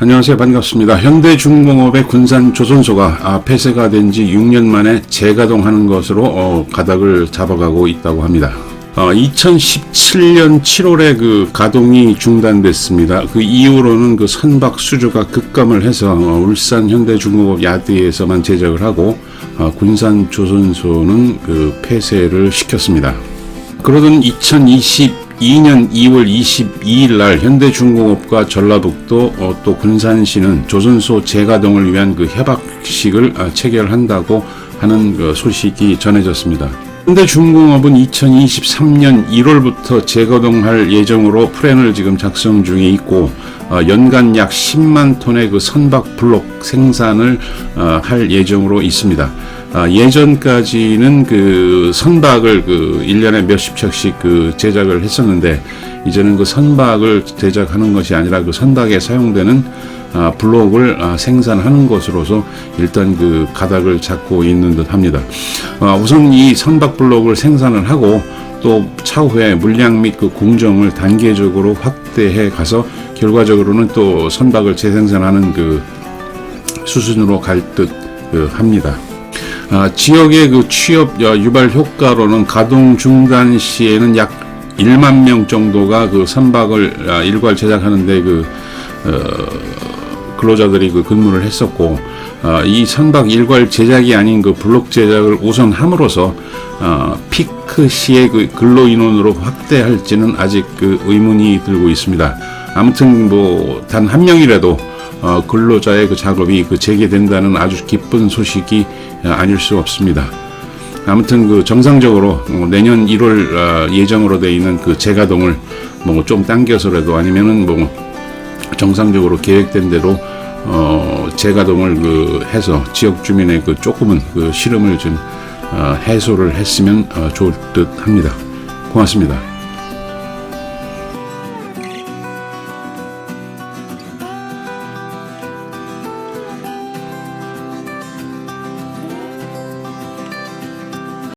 안녕하세요. 반갑습니다. 현대중공업의 군산 조선소가 아, 폐쇄가 된 지 6년 만에 재가동하는 것으로 어, 가닥을 잡아가고 있다고 합니다. 어, 2017년 7월에 그 가동이 중단됐습니다. 그 이후로는 그 선박 수주가 급감을 해서 어, 울산 현대중공업 야드에서만 제작을 하고 어, 군산 조선소는 그 폐쇄를 시켰습니다. 그러던 2022년 2월 22일 날 현대중공업과 전라북도 어, 또 군산시는 조선소 재가동을 위한 그 협약식을 아, 체결한다고 하는 그 소식이 전해졌습니다. 현대중공업은 2023년 1월부터 재가동할 예정으로 플랜을 지금 작성 중에 있고 어, 연간 약 10만 톤의 그 선박 블록 생산을 어, 할 예정으로 있습니다. 아, 예전까지는 그 선박을 그 1년에 몇십 척씩 그 제작을 했었는데 이제는 그 선박을 제작하는 것이 아니라 그 선박에 사용되는 아, 블록을 아, 생산하는 것으로서 일단 그 가닥을 잡고 있는 듯 합니다. 아, 우선 이 선박 블록을 생산을 하고 또 차후에 물량 및 그 공정을 단계적으로 확대해 가서 결과적으로는 또 선박을 재생산하는 그 수준으로 갈 듯 합니다. 아, 지역의 그 취업 어, 유발 효과로는 가동 중단 시에는 약 1만 명 정도가 그 선박을 아, 일괄 제작하는데 그 어, 근로자들이 그 근무를 했었고 아, 이 선박 일괄 제작이 아닌 그 블록 제작을 우선 함으로써 어, 피크 시의 그 근로 인원으로 확대할지는 아직 그 의문이 들고 있습니다. 아무튼 뭐 단 한 명이라도 어, 근로자의 그 작업이 그 재개된다는 아주 기쁜 소식이 어, 아닐 수 없습니다. 아무튼 그 정상적으로 어, 내년 1월 어, 예정으로 돼 있는 그 재가동을 뭐 좀 당겨서라도 아니면은 뭐 정상적으로 계획된 대로 어, 재가동을 그 해서 지역 주민의 그 조금은 그 시름을 좀 어, 해소를 했으면 어, 좋을 듯 합니다. 고맙습니다.